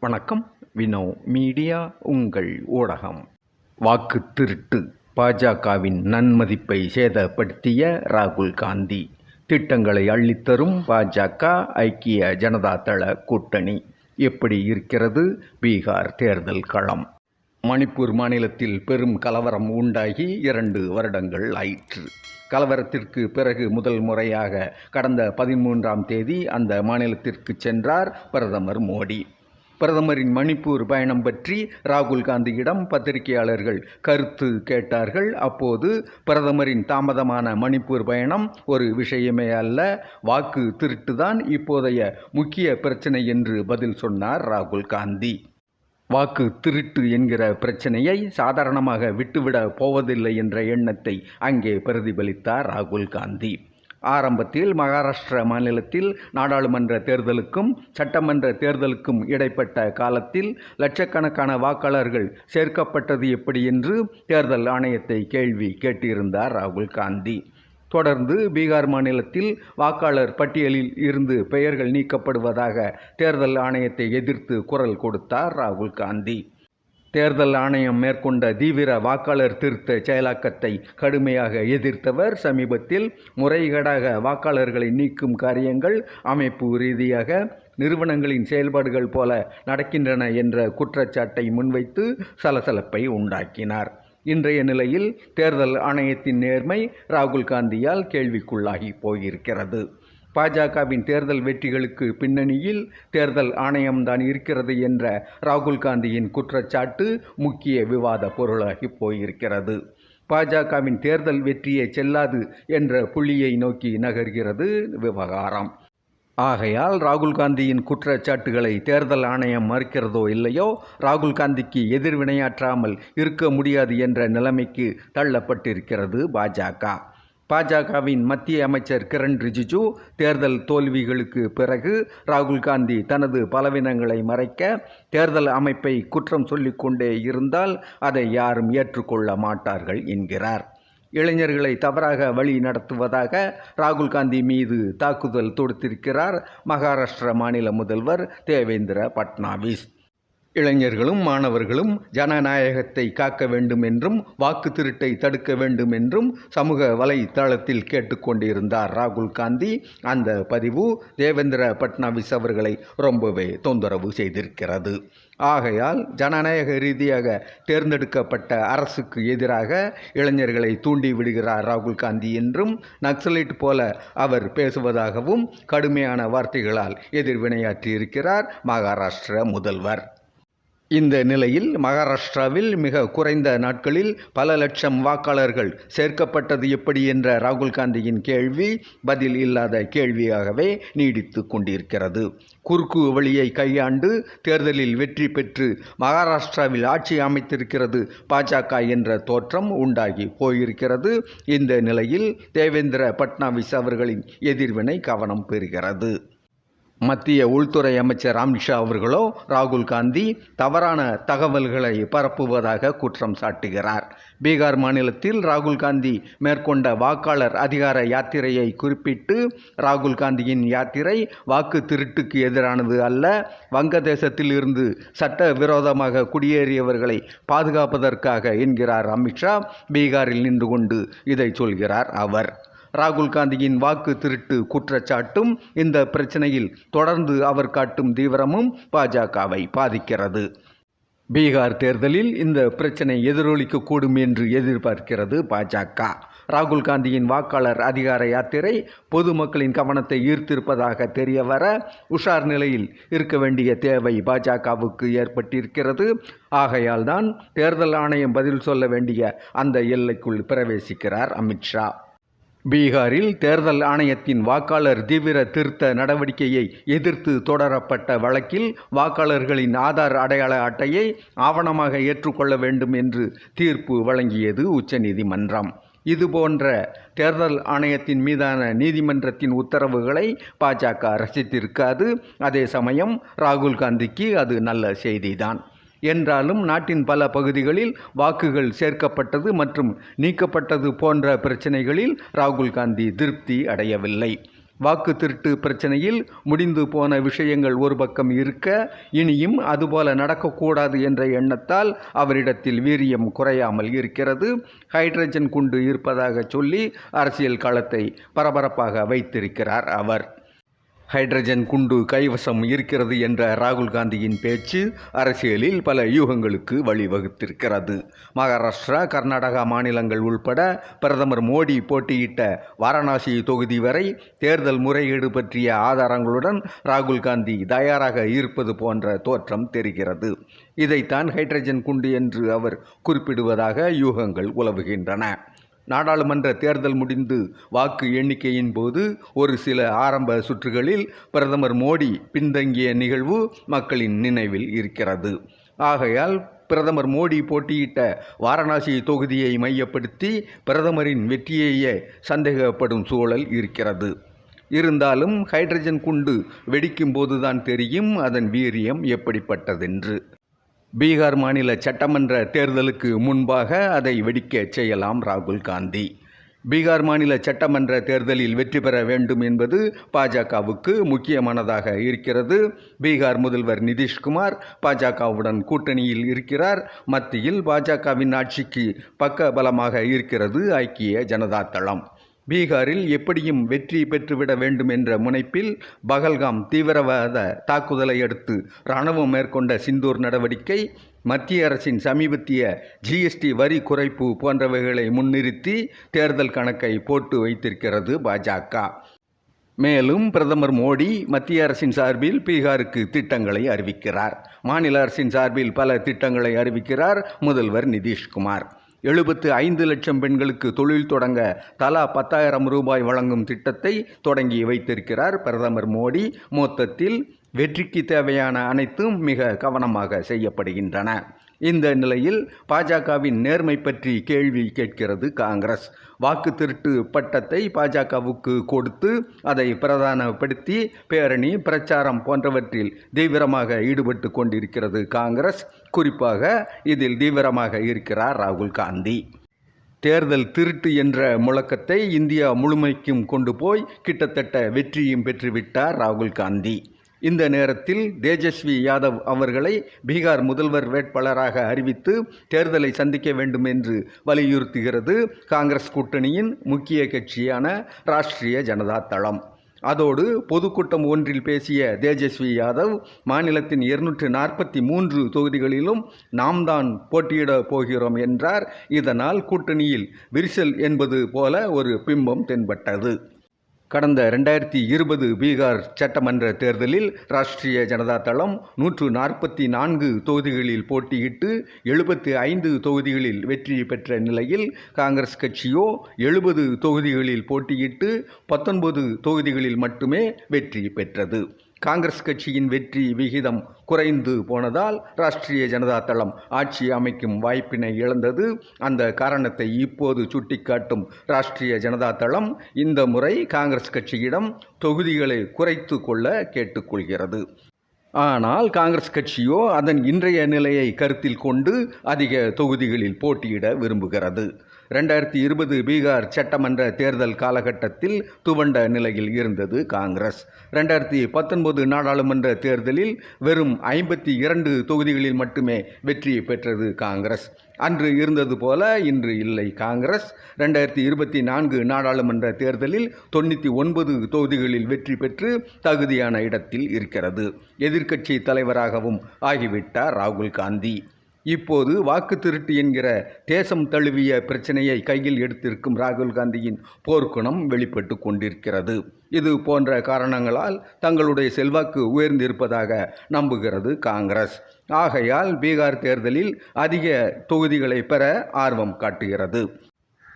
வணக்கம். வினோ மீடியா உங்கள் ஊடகம். வாக்கு திருட்டு. பாஜகவின் நன்மதிப்பை சேதப்படுத்திய ராகுல் காந்தி. திட்டங்களை அள்ளித்தரும் பாஜக ஐக்கிய ஜனதா தள கூட்டணி. எப்படி இருக்கிறது? பீகார் தேர்தல் களம். மணிப்பூர் மாநிலத்தில் பெரும் கலவரம் உண்டாகி இரண்டு வருடங்கள் ஆயிற்று. கலவரத்திற்கு பிறகு முதல் முறையாக கடந்த பதிமூன்றாம் தேதி அந்த மாநிலத்திற்கு சென்றார் பிரதமர் மோடி. பிரதமரின் மணிப்பூர் பயணம் பற்றி ராகுல் காந்தியிடம் பத்திரிகையாளர்கள் கருத்து கேட்டார்கள். அப்போது பிரதமரின் தாமதமான மணிப்பூர் பயணம் ஒரு விஷயமே அல்ல வாக்கு திருட்டுதான் இப்போதைய முக்கிய பிரச்சனை என்று பதில் சொன்னார் ராகுல் காந்தி. வாக்கு திருட்டு என்கிற பிரச்சனையை சாதாரணமாக விட்டுவிட போவதில்லை என்ற எண்ணத்தை அங்கே பிரதிபலித்தார் ராகுல் காந்தி. ஆரம்பத்தில் மகாராஷ்டிர மாநிலத்தில் நாடாளுமன்ற தேர்தலுக்கும் சட்டமன்ற தேர்தலுக்கும் இடைப்பட்ட காலத்தில் லட்சக்கணக்கான வாக்காளர்கள் சேர்க்கப்பட்டது எப்படி என்று தேர்தல் ஆணையத்தை கேள்வி கேட்டிருந்தார் ராகுல் காந்தி. தொடர்ந்து பீகார் மாநிலத்தில் வாக்காளர் பட்டியலில் இருந்து பெயர்கள் நீக்கப்படுவதாக தேர்தல் ஆணையத்தை எதிர்த்து குரல் கொடுத்தார் ராகுல் காந்தி. தேர்தல் ஆணையம் மேற்கொண்ட தீவிர வாக்காளர் திருத்த செயலாக்கத்தை கடுமையாக எதிர்த்தவர். சமீபத்தில் முறைகேடாக வாக்காளர்களை நீக்கும் காரியங்கள் அமைப்பு ரீதியாக நிறுவனங்களின் செயல்பாடுகள் போல நடக்கின்றன என்ற குற்றச்சாட்டை முன்வைத்து சலசலப்பை உண்டாக்கினார். இன்றைய நிலையில் தேர்தல் ஆணையத்தின் நேர்மை ராகுல் காந்தியால் கேள்விக்குள்ளாகி போயிருக்கிறது. பாஜகவின் தேர்தல் வெற்றிகளுக்கு பின்னணியில் தேர்தல் ஆணையம்தான் இருக்கிறது என்ற ராகுல் காந்தியின் குற்றச்சாட்டு முக்கிய விவாத பொருளாகி போயிருக்கிறது. பாஜகவின் தேர்தல் வெற்றியே செல்லாது என்ற புள்ளியை நோக்கி நகர்கிறது விவகாரம். ஆகையால் ராகுல் காந்தியின் குற்றச்சாட்டுகளை தேர்தல் ஆணையம் மறுக்கிறதோ இல்லையோ ராகுல் காந்திக்கு எதிர்வினையாற்றாமல் இருக்க முடியாது என்ற நிலைமைக்கு தள்ளப்பட்டிருக்கிறது பாஜக. பாஜகவின் மத்திய அமைச்சர் கிரண் ரிஜிஜு தேர்தல் தோல்விகளுக்கு பிறகு ராகுல் காந்தி தனது பலவீனங்களை மறைக்க தேர்தல் அமைப்பை குற்றம் சொல்லிக்கொண்டே இருந்தால் அதை யாரும் ஏற்றுக்கொள்ள மாட்டார்கள் என்கிறார். இளைஞர்களை தவறாக வழி நடத்துவதாக ராகுல் காந்தி மீது தாக்குதல் தொடுத்திருக்கிறார் மகாராஷ்டிர மாநில முதல்வர் தேவேந்திர பட்னாவிஸ். இளைஞர்களும் மாணவர்களும் ஜனநாயகத்தை காக்க வேண்டும் என்றும் வாக்கு திருட்டை தடுக்க வேண்டும் என்றும் சமூக வலைத்தளத்தில் கேட்டுக்கொண்டிருந்தார் ராகுல் காந்தி. அந்த பதிவு தேவேந்திர பட்னாவிஸ் அவர்களை ரொம்பவே தொந்தரவு செய்திருக்கிறது. ஆகையால் ஜனநாயக ரீதியாக தேர்ந்தெடுக்கப்பட்ட அரசுக்கு எதிராக இளைஞர்களை தூண்டி விடுகிறார் ராகுல் காந்தி என்றும் நக்சலைட் போல அவர் பேசுவதாகவும் கடுமையான வார்த்தைகளால் எதிர்வினையாற்றியிருக்கிறார் மகாராஷ்டிர முதல்வர். இந்த நிலையில் மகாராஷ்டிராவில் மிக குறைந்த நாட்களில் பல லட்சம் வாக்காளர்கள் சேர்க்கப்பட்டது எப்படி என்ற ராகுல் காந்தியின் கேள்வி பதில் இல்லாத கேள்வியாகவே நீடித்து கொண்டிருக்கிறது. குறுக்கு வழியை கையாண்டு தேர்தலில் வெற்றி பெற்று மகாராஷ்டிராவில் ஆட்சி அமைத்திருக்கிறது பாஜக என்ற தோற்றம் உண்டாகி போயிருக்கிறது. இந்த நிலையில் தேவேந்திர பட்னாவிஸ் அவர்களின் எதிர்வினை கவனம் பெறுகிறது. மத்திய உள்துறை அமைச்சர் அமித்ஷா அவர்களோ ராகுல் காந்தி தவறான தகவல்களை பரப்புவதாக குற்றம் சாட்டுகிறார். பீகார் மாநிலத்தில் ராகுல் காந்தி மேற்கொண்ட வாக்காளர் அதிகார யாத்திரையை குறிப்பிட்டு ராகுல் காந்தியின் யாத்திரை வாக்கு திருட்டுக்கு எதிரானது அல்ல. வங்கதேசத்தில் இருந்து சட்ட விரோதமாக குடியேறியவர்களை பாதுகாப்பதற்காக என்கிறார் அமித்ஷா. பீகாரில் நின்று கொண்டு இதை சொல்கிறார் அவர். ராகுல் காந்தியின் வாக்கு திருட்டு குற்றச்சாட்டும் இந்த பிரச்சனையில் தொடர்ந்து அவர் காட்டும் தீவிரமும் பாஜகவை பாதிக்கிறது. பீகார் தேர்தலில் இந்த பிரச்சனை எதிரொலிக்கக்கூடும் என்று எதிர்பார்க்கிறது பாஜக. ராகுல் காந்தியின் வாக்காளர் அதிகார யாத்திரை பொதுமக்களின் கவனத்தை ஈர்த்திருப்பதாக தெரியவர உஷார் நிலையில் இருக்க வேண்டிய தேவை பாஜகவுக்கு ஏற்பட்டிருக்கிறது. ஆகையால் தான் தேர்தல் ஆணையம் பதில் சொல்ல வேண்டிய அந்த எல்லைக்குள் பிரவேசிக்கிறார் அமித்ஷா. பீகாரில் தேர்தல் ஆணையத்தின் வாக்காளர் தீவிர திருத்த நடவடிக்கையை எதிர்த்து தொடரப்பட்ட வழக்கில் வாக்காளர்களின் ஆதார் அடையாள அட்டையை ஆவணமாக ஏற்றுக்கொள்ள வேண்டும் என்று தீர்ப்பு வழங்கியது உச்சநீதிமன்றம். இதுபோன்ற தேர்தல் ஆணையத்தின் மீதான நீதிமன்றத்தின் உத்தரவுகளை பாஜக ரசித்திருக்காது. அதே சமயம் ராகுல் காந்திக்கு அது நல்ல செய்திதான். என்றாலும் நாட்டின் பல பகுதிகளில் வாக்குகள் சேர்க்கப்பட்டது மற்றும் நீக்கப்பட்டது போன்ற பிரச்சனைகளில் ராகுல் காந்தி திருப்தி அடையவில்லை. வாக்கு திருட்டு பிரச்சனையில் முடிந்து போன விஷயங்கள் ஒரு பக்கம் இருக்க இனியும் அதுபோல நடக்கக்கூடாது என்ற எண்ணத்தால் அவரிடத்தில் வீரியம் குறையாமல் இருக்கிறது. ஹைட்ரஜன் குண்டு இருப்பதாக சொல்லி அரசியல் களத்தை பரபரப்பாக வைத்திருக்கிறார் அவர். ஹைட்ரஜன் குண்டு கைவசம் இருக்கிறது என்ற ராகுல் காந்தியின் பேச்சு அரசியலில் பல யூகங்களுக்கு வழிவகுத்திருக்கிறது. மகாராஷ்டிரா கர்நாடகா மாநிலங்கள் உள்பட பிரதமர் மோடி போட்டியிட்ட வாரணாசி தொகுதி வரை தேர்தல் முறைகேடு பற்றிய ஆதாரங்களுடன் ராகுல் காந்தி தயாராக இருப்பது போன்ற தோற்றம் தெரிகிறது. இதைத்தான் ஹைட்ரஜன் குண்டு என்று அவர் குறிப்பிடுவதாக யூகங்கள் உலவுகின்றன நாடாளுமன்ற தேர்தல் முடிந்து வாக்கு எண்ணிக்கையின் போது ஒரு சில ஆரம்ப சுற்றுகளில் பிரதமர் மோடி பின்தங்கிய நிகழ்வு மக்களின் நினைவில் இருக்கிறது. ஆகையால் பிரதமர் மோடி போட்டியிட்ட வாரணாசி தொகுதியை மையப்படுத்தி பிரதமரின் வெற்றியையே சந்தேகப்படும் சூழல் இருக்கிறது. இருந்தாலும் ஹைட்ரஜன் குண்டு வெடிக்கும் போதுதான் தெரியும் அதன் வீரியம் எப்படிப்பட்டதென்று. பீகார் மாநில சட்டமன்ற தேர்தலுக்கு முன்பாக அதை வெடிக்கச் செய்யலாம் ராகுல் காந்தி. பீகார் மாநில சட்டமன்ற தேர்தலில் வெற்றி பெற வேண்டும் என்பது பாஜகவுக்கு முக்கியமானதாக இருக்கிறது. பீகார் முதல்வர் நிதிஷ்குமார் பாஜகவுடன் கூட்டணியில் இருக்கிறார். மத்தியில் பாஜகவின் ஆட்சிக்கு பக்க பலமாக இருக்கிறது ஐக்கிய ஜனதா தளம். பீகாரில் எப்படியும் வெற்றி பெற்றுவிட வேண்டும் என்ற முனைப்பில் பகல்காம் தீவிரவாத தாக்குதலை அடுத்து இராணுவம் மேற்கொண்ட சிந்தூர் நடவடிக்கை மத்திய அரசின் சமீபத்திய ஜிஎஸ்டி வரி குறைப்பு போன்றவைகளை முன்னிறுத்தி தேர்தல் கணக்கை போட்டு வைத்திருக்கிறது பாஜக. மேலும் பிரதமர் மோடி மத்திய அரசின் சார்பில் பீகாருக்கு திட்டங்களை அறிவிக்கிறார். மாநில அரசின் சார்பில் பல திட்டங்களை அறிவிக்கிறார் முதல்வர் நிதிஷ்குமார். எழுபத்து ஐந்து லட்சம் பெண்களுக்கு தொழில் தொடங்க தலா பத்தாயிரம் ரூபாய் வழங்கும் திட்டத்தை தொடங்கி வைத்திருக்கிறார் பிரதமர் மோடி. மொத்தத்தில் வெற்றிக்கு தேவையான அனைத்தும் மிக கவனமாக செய்யப்படுகின்றன. இந்த நிலையில் பாஜகவின் நேர்மை பற்றி கேள்வி கேட்கிறது காங்கிரஸ். வாக்கு திருட்டு பட்டத்தை பாஜகவுக்கு கொடுத்து அதை பிரதானப்படுத்தி பேரணி பிரச்சாரம் போன்றவற்றில் தீவிரமாக ஈடுபட்டு கொண்டிருக்கிறது காங்கிரஸ். குறிப்பாக இதில் தீவிரமாக இருக்கிறார் ராகுல் காந்தி. தேர்தல் திருட்டு என்ற முழக்கத்தை இந்தியா முழுமைக்கும் கொண்டு போய் கிட்டத்தட்ட வெற்றியும் பெற்றுவிட்டார் ராகுல் காந்தி. இந்த நேரத்தில் தேஜஸ்வி யாதவ் அவர்களை பீகார் முதல்வர் வேட்பாளராக அறிவித்து தேர்தலை சந்திக்க வேண்டும் என்று வலியுறுத்துகிறது காங்கிரஸ் கூட்டணியின் முக்கிய கட்சியான ராஷ்டிரிய ஜனதா தளம். அதோடு பொதுக்கூட்டம் ஒன்றில் பேசிய தேஜஸ்வி யாதவ் மாநிலத்தின் இருநூற்று நாற்பத்தி மூன்று தொகுதிகளிலும் நாம் தான் போட்டியிட போகிறோம் என்றார். இதனால் கூட்டணியில் விரிசல் என்பது போல ஒரு பிம்பம் தென்பட்டது. கடந்த ரெண்டாயிரத்தி இருபது பீகார் சட்டமன்ற தேர்தலில் ராஷ்டிரிய ஜனதா தளம் நூற்று நாற்பத்தி நான்கு தொகுதிகளில் போட்டியிட்டு எழுபத்தி ஐந்து தொகுதிகளில் வெற்றி பெற்ற நிலையில் காங்கிரஸ் கட்சியோ எழுபது தொகுதிகளில் போட்டியிட்டு பத்தொன்பது தொகுதிகளில் மட்டுமே வெற்றி பெற்றது. காங்கிரஸ் கட்சியின் வெற்றி விகிதம் குறைந்து போனதால் ராஷ்டிரிய ஜனதா தளம் ஆட்சி அமைக்கும் வாய்ப்பினை இழந்தது. அந்த காரணத்தை இப்போது சுட்டிக்காட்டும் ராஷ்டிரிய ஜனதா தளம் இந்த முறை காங்கிரஸ் கட்சியிடம் தொகுதிகளை குறைத்து கொள்ள கேட்டுக்கொள்கிறது. ஆனால் காங்கிரஸ் கட்சியோ அதன் இன்றைய நிலையை கருத்தில் கொண்டு அதிக தொகுதிகளில் போட்டியிட விரும்புகிறது. ரெண்டாயிரத்தி இருபது பீகார் சட்டமன்ற தேர்தல் காலகட்டத்தில் துவண்ட நிலையில் இருந்தது காங்கிரஸ். ரெண்டாயிரத்தி பத்தொன்பது நாடாளுமன்ற தேர்தலில் வெறும் ஐம்பத்தி இரண்டு தொகுதிகளில் மட்டுமே வெற்றி பெற்றது காங்கிரஸ். அன்று இருந்தது போல இன்று இல்லை காங்கிரஸ். ரெண்டாயிரத்தி இருபத்தி நான்கு நாடாளுமன்ற தேர்தலில் தொண்ணூற்றி ஒன்பது தொகுதிகளில் வெற்றி பெற்று தகுதியான இடத்தில் இருக்கிறது. எதிர்க்கட்சி தலைவராகவும் ஆகிவிட்டார் ராகுல் காந்தி. இப்போது வாக்கு திருட்டு என்கிற தேசம் தழுவிய பிரச்சனையை கையில் எடுத்திருக்கும் ராகுல் காந்தியின் போர்க்குணம் வெளிப்பட்டு கொண்டிருக்கிறது. இது போன்ற காரணங்களால் தங்களுடைய செல்வாக்கு உயர்ந்திருப்பதாக நம்புகிறது காங்கிரஸ். ஆகையால் பீகார் தேர்தலில் அதிக தொகுதிகளை பெற ஆர்வம் காட்டுகிறது.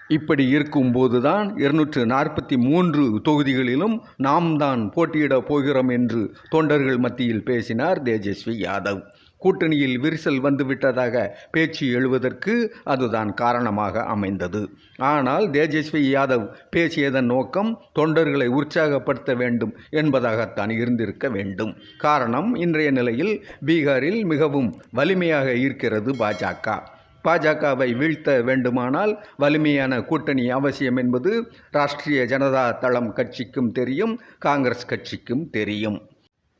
இப்படி இருக்கும்போதுதான் இருநூற்று நாற்பத்தி மூன்று தொகுதிகளிலும் நாம் தான் போட்டியிடப் போகிறோம் என்று தொண்டர்கள் மத்தியில் பேசினார் தேஜஸ்வி யாதவ். கூட்டணியில் விரிசல் வந்துவிட்டதாக பேச்சு எழுவதற்கு அதுதான் காரணமாக அமைந்தது. ஆனால் தேஜஸ்வி யாதவ் பேசியதன் நோக்கம் தொண்டர்களை உற்சாகப்படுத்த வேண்டும் என்பதாகத்தான் இருந்திருக்க வேண்டும். காரணம் இன்றைய நிலையில் பீகாரில் மிகவும் வலிமையாக இருக்கிறது பாஜக. பாஜகவை வீழ்த்த வேண்டுமானால் வலிமையான கூட்டணி அவசியம் என்பது ராஷ்டிரிய ஜனதா தளம் கட்சிக்கும் தெரியும் காங்கிரஸ் கட்சிக்கும் தெரியும்.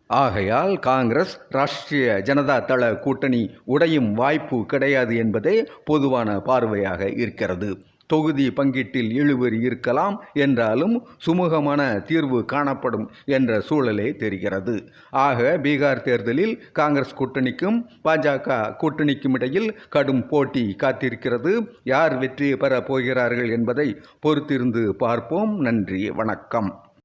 ஆகையால் காங்கிரஸ் ராஷ்டிரிய ஜனதா தள கூட்டணி உடையும் வாய்ப்பு கிடையாது என்பதே பொதுவான பார்வையாக இருக்கிறது. தொகுதி பங்கீட்டில் இழுபறி இருக்கலாம் என்றாலும் சுமூகமான தீர்வு காணப்படும் என்ற சூழலே தெரிகிறது. ஆக பீகார் தேர்தலில் காங்கிரஸ் கூட்டணிக்கும் பாஜக கூட்டணிக்கும் இடையில் கடும் போட்டி காத்திருக்கிறது. யார் வெற்றி பெறப் போகிறார்கள் என்பதை பொறுத்திருந்து பார்ப்போம். நன்றி வணக்கம்.